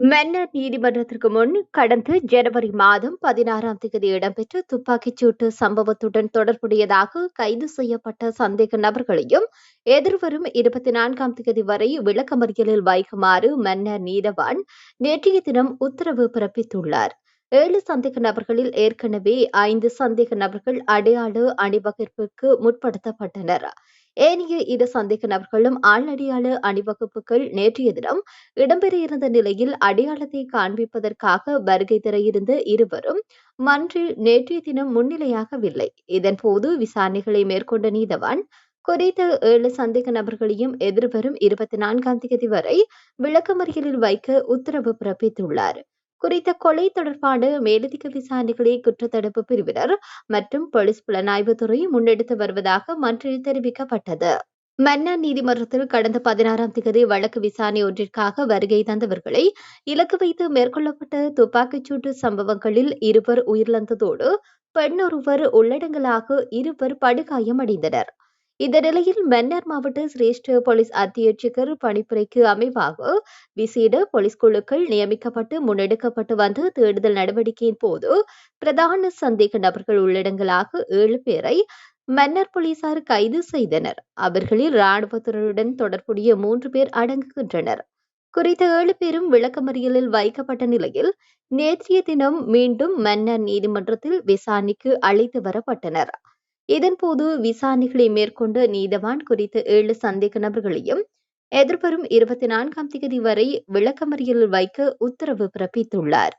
மென்னர் நீதிமன்றத்திற்கு முன் கடந்த ஜனவரி மாதம் பதினாறாம் தேதி இடம்பெற்ற துப்பாக்கிச் சூட்டு சம்பவத்துடன் தொடர்புடையதாக கைது செய்யப்பட்ட சந்தேக நபர்களையும் எதிர்வரும் இருபத்தி நான்காம் தேதி வரை விளக்கமறியலில் வைக்குமாறு மன்னர் நீதவான் நேற்றைய தினம் உத்தரவு பிறப்பித்துள்ளார். ஏழு சந்தேக நபர்களில் ஏற்கனவே ஐந்து சந்தேக நபர்கள் அடையாள அணிவகுப்பிற்கு முற்படுத்தப்பட்டனர். ஏனைய இரு சந்தேக நபர்களும் ஆளடியாள அணிவகுப்புகள் நேற்றைய தினம் இடம்பெற இருந்த நிலையில் அடையாளத்தை காண்பிப்பதற்காக வருகை தர இருந்த இருவரும் மன்றில் நேற்றைய தினம் முன்னிலையாகவில்லை. இதன்போது விசாரணைகளை மேற்கொண்ட நீதவான் குறித்த ஏழு சந்தேக நபர்களையும் எதிர்வரும் இருபத்தி நான்காம் தேதி வரை விளக்கமறியலில் வைக்க உத்தரவு பிறப்பித்துள்ளார். குறித்த கொலை தொடர்பான மேலதிக விசாரணைகளை குற்றத்தடுப்பு பிரிவினர் மற்றும் போலீஸ் புலனாய்வுத்துறை முன்னெடுத்து வருவதாக மன்றில் தெரிவிக்கப்பட்டது. மன்னார் நீதிமன்றத்தில் கடந்த பதினாறாம் தேதி வழக்கு விசாரணை ஒன்றிற்காக வருகை தந்தவர்களை இலக்கு வைத்து மேற்கொள்ளப்பட்ட துப்பாக்கிச்சூட்டு சம்பவங்களில் இருவர் உயிரிழந்ததோடு பெண்ணொருவர் உள்ளடங்கலாக இருவர் படுகாயமடைந்தனர். இந்த நிலையில் மன்னார் மாவட்ட சிரேஷ்ட போலீஸ் அத்தியட்சகர் பணிப்புரைக்கு அமைவாக விசேட போலீஸ் குழுக்கள் நியமிக்கப்பட்டு முன்னெடுக்கப்பட்டு வந்த தேடுதல் நடவடிக்கையின் போது பிரதான சந்தேக நபர்கள் உள்ளடங்கலாக ஏழு பேரை மன்னர் போலீசார் கைது செய்தனர். அவர்களில் இராணுவத்தினருடன் தொடர்புடைய மூன்று பேர் அடங்குகின்றனர். குறித்த ஏழு பேரும் விளக்கமறியலில் வைக்கப்பட்ட நிலையில் நேற்றைய தினம் மீண்டும் மன்னர் நீதிமன்றத்தில் விசாரணைக்கு அழைத்து வரப்பட்டனர். இதன்போது விசாரணைகளை மேற்கொண்ட நீதவான் குறித்த ஏழு சந்தேக நபர்களையும் எதிர்வரும் இருபத்தி நான்காம் தேதி வரை விளக்கமறியலில் வைக்க உத்தரவு பிறப்பித்துள்ளார்.